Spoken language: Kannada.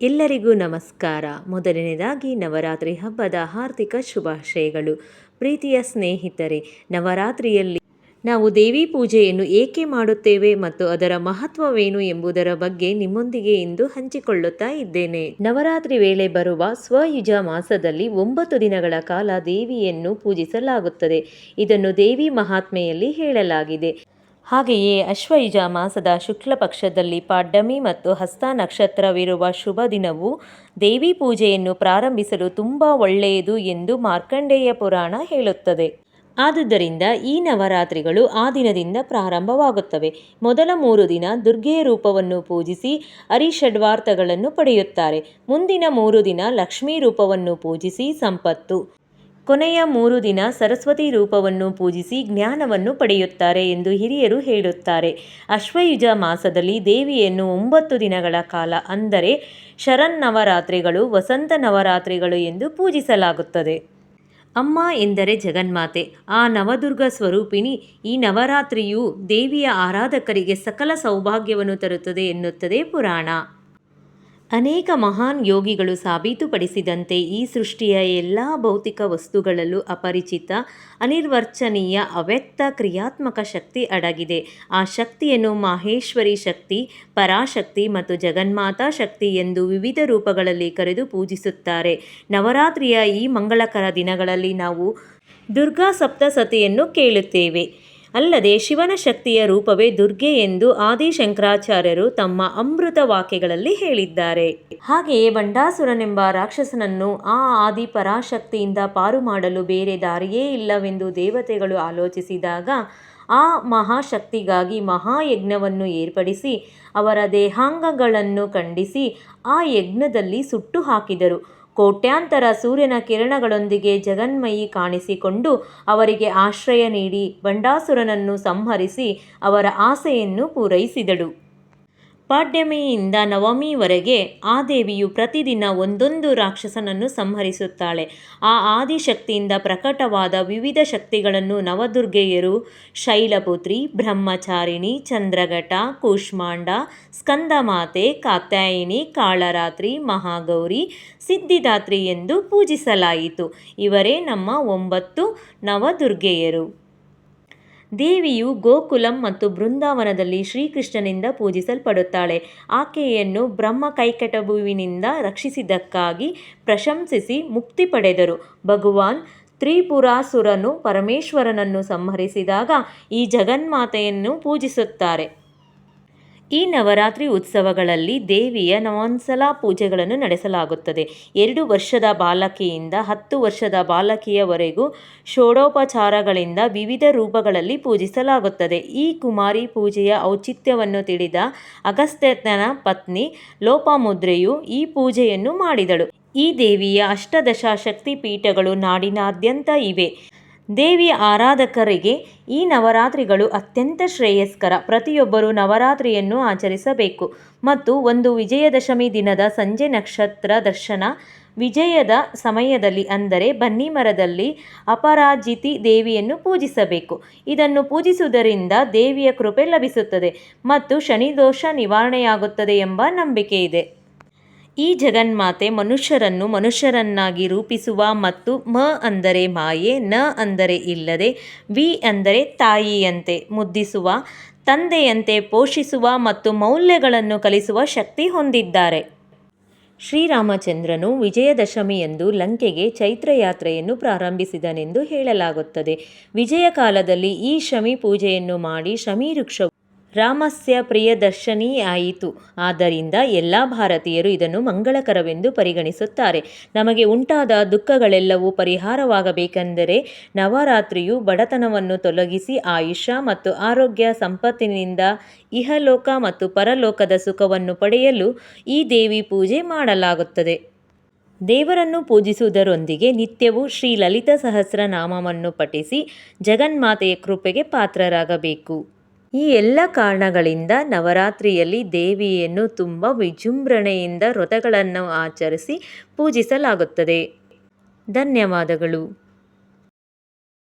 ಎಲ್ಲರಿಗೂ ನಮಸ್ಕಾರ. ಮೊದಲನೇದಾಗಿ ನವರಾತ್ರಿ ಹಬ್ಬದ ಹಾರ್ದಿಕ ಶುಭಾಶಯಗಳು. ಪ್ರೀತಿಯ ಸ್ನೇಹಿತರೆ, ನವರಾತ್ರಿಯಲ್ಲಿ ನಾವು ದೇವಿ ಪೂಜೆಯನ್ನು ಏಕೆ ಮಾಡುತ್ತೇವೆ ಮತ್ತು ಅದರ ಮಹತ್ವವೇನು ಎಂಬುದರ ಬಗ್ಗೆ ನಿಮ್ಮೊಂದಿಗೆ ಇಂದು ಹಂಚಿಕೊಳ್ಳುತ್ತಾ ಇದ್ದೇನೆ. ನವರಾತ್ರಿ ವೇಳೆ ಬರುವ ಸ್ವಯುಜ ಮಾಸದಲ್ಲಿ ಒಂಬತ್ತು ದಿನಗಳ ಕಾಲ ದೇವಿಯನ್ನು ಪೂಜಿಸಲಾಗುತ್ತದೆ. ಇದನ್ನು ದೇವಿ ಮಹಾತ್ಮೆಯಲ್ಲಿ ಹೇಳಲಾಗಿದೆ. ಹಾಗೆಯೇ ಅಶ್ವಯುಜ ಮಾಸದ ಶುಕ್ಲ ಪಕ್ಷದಲ್ಲಿ ಪಾಡ್ಯಮಿ ಮತ್ತು ಹಸ್ತ ನಕ್ಷತ್ರವಿರುವ ಶುಭ ದಿನವು ದೇವಿ ಪೂಜೆಯನ್ನು ಪ್ರಾರಂಭಿಸಲು ತುಂಬ ಒಳ್ಳೆಯದು ಎಂದು ಮಾರ್ಕಂಡೇಯ ಪುರಾಣ ಹೇಳುತ್ತದೆ. ಆದುದರಿಂದ ಈ ನವರಾತ್ರಿಗಳು ಆ ದಿನದಿಂದ ಪ್ರಾರಂಭವಾಗುತ್ತವೆ. ಮೊದಲ ಮೂರು ದಿನ ದುರ್ಗೆಯ ರೂಪವನ್ನು ಪೂಜಿಸಿ ಅರಿಷಡ್ವಾರ್ಥಗಳನ್ನು ಪಡೆಯುತ್ತಾರೆ. ಮುಂದಿನ ಮೂರು ದಿನ ಲಕ್ಷ್ಮೀ ರೂಪವನ್ನು ಪೂಜಿಸಿ ಸಂಪತ್ತು. ಕೊನೆಯ ಮೂರು ದಿನ ಸರಸ್ವತಿ ರೂಪವನ್ನು ಪೂಜಿಸಿ ಜ್ಞಾನವನ್ನು ಪಡೆಯುತ್ತಾರೆ ಎಂದು ಹಿರಿಯರು ಹೇಳುತ್ತಾರೆ. ಅಶ್ವಯುಜ ಮಾಸದಲ್ಲಿ ದೇವಿಯನ್ನು ಒಂಬತ್ತು ದಿನಗಳ ಕಾಲ ಅಂದರೆ ಶರನ್ನವರಾತ್ರಿಗಳು ವಸಂತ ನವರಾತ್ರಿಗಳು ಎಂದು ಪೂಜಿಸಲಾಗುತ್ತದೆ. ಅಮ್ಮ ಎಂದರೆ ಜಗನ್ಮಾತೆ. ಆ ನವದುರ್ಗ ಸ್ವರೂಪಿಣಿ ಈ ನವರಾತ್ರಿಯು ದೇವಿಯ ಆರಾಧಕರಿಗೆ ಸಕಲ ಸೌಭಾಗ್ಯವನ್ನು ತರುತ್ತದೆ ಎನ್ನುತ್ತದೆ ಪುರಾಣ. ಅನೇಕ ಮಹಾನ್ ಯೋಗಿಗಳು ಸಾಬೀತುಪಡಿಸಿದಂತೆ ಈ ಸೃಷ್ಟಿಯ ಎಲ್ಲ ಭೌತಿಕ ವಸ್ತುಗಳಲ್ಲೂ ಅಪರಿಚಿತ ಅನಿರ್ವರ್ಚನೀಯ ಅವ್ಯಕ್ತ, ಕ್ರಿಯಾತ್ಮಕ ಶಕ್ತಿ ಅಡಗಿದೆ. ಆ ಶಕ್ತಿಯನ್ನು ಮಾಹೇಶ್ವರಿ ಶಕ್ತಿ, ಪರಾಶಕ್ತಿ ಮತ್ತು ಜಗನ್ಮಾತಾ ಶಕ್ತಿ ಎಂದು ವಿವಿಧ ರೂಪಗಳಲ್ಲಿ ಕರೆದು ಪೂಜಿಸುತ್ತಾರೆ. ನವರಾತ್ರಿಯ ಈ ಮಂಗಳಕರ ದಿನಗಳಲ್ಲಿ ನಾವು ದುರ್ಗಾ ಸಪ್ತಸತಿಯನ್ನು ಕೇಳುತ್ತೇವೆ. ಅಲ್ಲದೆ ಶಿವನ ಶಕ್ತಿಯ ರೂಪವೇ ದುರ್ಗೆ ಎಂದು ಆದಿಶಂಕರಾಚಾರ್ಯರು ತಮ್ಮ ಅಮೃತ ವಾಕ್ಯಗಳಲ್ಲಿ ಹೇಳಿದ್ದಾರೆ. ಹಾಗೆಯೇ ಬಂಡಾಸುರನೆಂಬ ರಾಕ್ಷಸನನ್ನು ಆ ಆದಿ ಪರಾಶಕ್ತಿಯಿಂದ ಪಾರು ಮಾಡಲು ಬೇರೆ ದಾರಿಯೇ ಇಲ್ಲವೆಂದು ದೇವತೆಗಳು ಆಲೋಚಿಸಿದಾಗ ಆ ಮಹಾಶಕ್ತಿಗಾಗಿ ಮಹಾಯಜ್ಞವನ್ನು ಏರ್ಪಡಿಸಿ ಅವರ ದೇಹಾಂಗಗಳನ್ನು ಖಂಡಿಸಿ ಆ ಯಜ್ಞದಲ್ಲಿ ಸುಟ್ಟು ಹಾಕಿದರು. ಕೋಟ್ಯಾಂತರ ಸೂರ್ಯನ ಕಿರಣಗಳೊಂದಿಗೆ ಜಗನ್ಮಯಿ ಕಾಣಿಸಿಕೊಂಡು ಅವರಿಗೆ ಆಶ್ರಯ ನೀಡಿ ಬಂಡಾಸುರನನ್ನು ಸಂಹರಿಸಿ ಅವರ ಆಸೆಯನ್ನು ಪೂರೈಸಿದಳು. ಪಾಡ್ಯಮಿಯಿಂದ ನವಮಿವರೆಗೆ ಆ ದೇವಿಯು ಪ್ರತಿದಿನ ಒಂದೊಂದು ರಾಕ್ಷಸನನ್ನು ಸಂಹರಿಸುತ್ತಾಳೆ. ಆ ಆದಿಶಕ್ತಿಯಿಂದ ಪ್ರಕಟವಾದ ವಿವಿಧ ಶಕ್ತಿಗಳನ್ನು ನವದುರ್ಗೆಯರು ಶೈಲಪುತ್ರಿ, ಬ್ರಹ್ಮಚಾರಿಣಿ, ಚಂದ್ರಘಟ, ಕೂಷ್ಮಾಂಡ, ಸ್ಕಂದಮಾತೆ, ಕಾತ್ಯಾಯಿನಿ, ಕಾಳರಾತ್ರಿ, ಮಹಾಗೌರಿ, ಸಿದ್ಧಿದಾತ್ರಿ ಎಂದು ಪೂಜಿಸಲಾಯಿತು. ಇವರೇ ನಮ್ಮ ಒಂಬತ್ತು ನವದುರ್ಗೆಯರು. ದೇವಿಯು ಗೋಕುಲಂ ಮತ್ತು ಬೃಂದಾವನದಲ್ಲಿ ಶ್ರೀಕೃಷ್ಣನಿಂದ ಪೂಜಿಸಲ್ಪಡುತ್ತಾಳೆ. ಆಕೆಯನ್ನು ಬ್ರಹ್ಮ ಕೈಕಟಬುವಿನಿಂದ ರಕ್ಷಿಸಿದ್ದಕ್ಕಾಗಿ ಪ್ರಶಂಸಿಸಿ ಮುಕ್ತಿ ಪಡೆದರು. ಭಗವಾನ್ ತ್ರಿಪುರಾಸುರನು ಪರಮೇಶ್ವರನನ್ನು ಸಂಹರಿಸಿದಾಗ ಈ ಜಗನ್ಮಾತೆಯನ್ನು ಪೂಜಿಸುತ್ತಾರೆ. ಈ ನವರಾತ್ರಿ ಉತ್ಸವಗಳಲ್ಲಿ ದೇವಿಯ ನವೊಂದ್ಸಲ ಪೂಜೆಗಳನ್ನು ನಡೆಸಲಾಗುತ್ತದೆ. ಎರಡು ವರ್ಷದ ಬಾಲಕಿಯಿಂದ ಹತ್ತು ವರ್ಷದ ಬಾಲಕಿಯವರೆಗೂ ಷೋಡೋಪಚಾರಗಳಿಂದ ವಿವಿಧ ರೂಪಗಳಲ್ಲಿ ಪೂಜಿಸಲಾಗುತ್ತದೆ. ಈ ಕುಮಾರಿ ಪೂಜೆಯ ಔಚಿತ್ಯವನ್ನು ತಿಳಿದ ಅಗಸ್ತ್ಯನ ಪತ್ನಿ ಲೋಪಮುದ್ರೆಯು ಈ ಪೂಜೆಯನ್ನು ಮಾಡಿದಳು. ಈ ದೇವಿಯ ಅಷ್ಟದಶಾ ಶಕ್ತಿ ಪೀಠಗಳು ನಾಡಿನಾದ್ಯಂತ ಇವೆ. ದೇವಿಯ ಆರಾಧಕರಿಗೆ ಈ ನವರಾತ್ರಿಗಳು ಅತ್ಯಂತ ಶ್ರೇಯಸ್ಕರ. ಪ್ರತಿಯೊಬ್ಬರೂ ನವರಾತ್ರಿಯನ್ನು ಆಚರಿಸಬೇಕು. ಮತ್ತು ಒಂದು ವಿಜಯದಶಮಿ ದಿನದ ಸಂಜೆ ನಕ್ಷತ್ರ ದರ್ಶನ ವಿಜಯದ ಸಮಯದಲ್ಲಿ ಅಂದರೆ ಬನ್ನಿ ಮರದಲ್ಲಿ ಅಪರಾಜಿತಿ ದೇವಿಯನ್ನು ಪೂಜಿಸಬೇಕು. ಇದನ್ನು ಪೂಜಿಸುವುದರಿಂದ ದೇವಿಯ ಕೃಪೆ ಲಭಿಸುತ್ತದೆ ಮತ್ತು ಶನಿದೋಷ ನಿವಾರಣೆಯಾಗುತ್ತದೆ ಎಂಬ ನಂಬಿಕೆ ಇದೆ ಈ ಜಗನ್ಮಾತೆ ಮನುಷ್ಯರನ್ನು ಮನುಷ್ಯರನ್ನಾಗಿ ರೂಪಿಸುವ ಮತ್ತು ಮ ಅಂದರೆ ಮಾಯೆ, ನ ಅಂದರೆ ಇಲ್ಲದೆ, ವಿ ಅಂದರೆ ತಾಯಿಯಂತೆ ಮುದ್ದಿಸುವ, ತಂದೆಯಂತೆ ಪೋಷಿಸುವ ಮತ್ತು ಮೌಲ್ಯಗಳನ್ನು ಕಲಿಸುವ ಶಕ್ತಿ ಹೊಂದಿದ್ದಾರೆ. ಶ್ರೀರಾಮಚಂದ್ರನು ವಿಜಯದಶಮಿಯಂದು ಲಂಕೆಗೆ ಚೈತ್ರಯಾತ್ರೆಯನ್ನು ಪ್ರಾರಂಭಿಸಿದನೆಂದು ಹೇಳಲಾಗುತ್ತದೆ. ವಿಜಯ ಕಾಲದಲ್ಲಿ ಈ ಶಮಿ ಪೂಜೆಯನ್ನು ಮಾಡಿ ಶಮಿ ವೃಕ್ಷ ರಾಮಸ್ಯ ಪ್ರಿಯದರ್ಶನಿ ಆಯಿತು. ಆದ್ದರಿಂದ ಎಲ್ಲ ಭಾರತೀಯರು ಇದನ್ನು ಮಂಗಳಕರವೆಂದು ಪರಿಗಣಿಸುತ್ತಾರೆ. ನಮಗೆ ಉಂಟಾದ ದುಃಖಗಳೆಲ್ಲವೂ ಪರಿಹಾರವಾಗಬೇಕೆಂದರೆ ನವರಾತ್ರಿಯು ಬಡತನವನ್ನು ತೊಲಗಿಸಿ ಆಯುಷ ಮತ್ತು ಆರೋಗ್ಯ ಸಂಪತ್ತಿನಿಂದ ಇಹಲೋಕ ಮತ್ತು ಪರಲೋಕದ ಸುಖವನ್ನು ಪಡೆಯಲು ಈ ದೇವಿ ಪೂಜೆ ಮಾಡಲಾಗುತ್ತದೆ. ದೇವರನ್ನು ಪೂಜಿಸುವುದರೊಂದಿಗೆ ನಿತ್ಯವೂ ಶ್ರೀ ಲಲಿತ ಸಹಸ್ರನಾಮವನ್ನು ಪಠಿಸಿ ಜಗನ್ಮಾತೆಯ ಕೃಪೆಗೆ ಪಾತ್ರರಾಗಬೇಕು. ಈ ಎಲ್ಲ ಕಾರಣಗಳಿಂದ ನವರಾತ್ರಿಯಲ್ಲಿ ದೇವಿಯನ್ನು ತುಂಬ ವಿಜೃಂಭಣೆಯಿಂದ ವ್ರತಗಳನ್ನು ಆಚರಿಸಿ ಪೂಜಿಸಲಾಗುತ್ತದೆ. ಧನ್ಯವಾದಗಳು.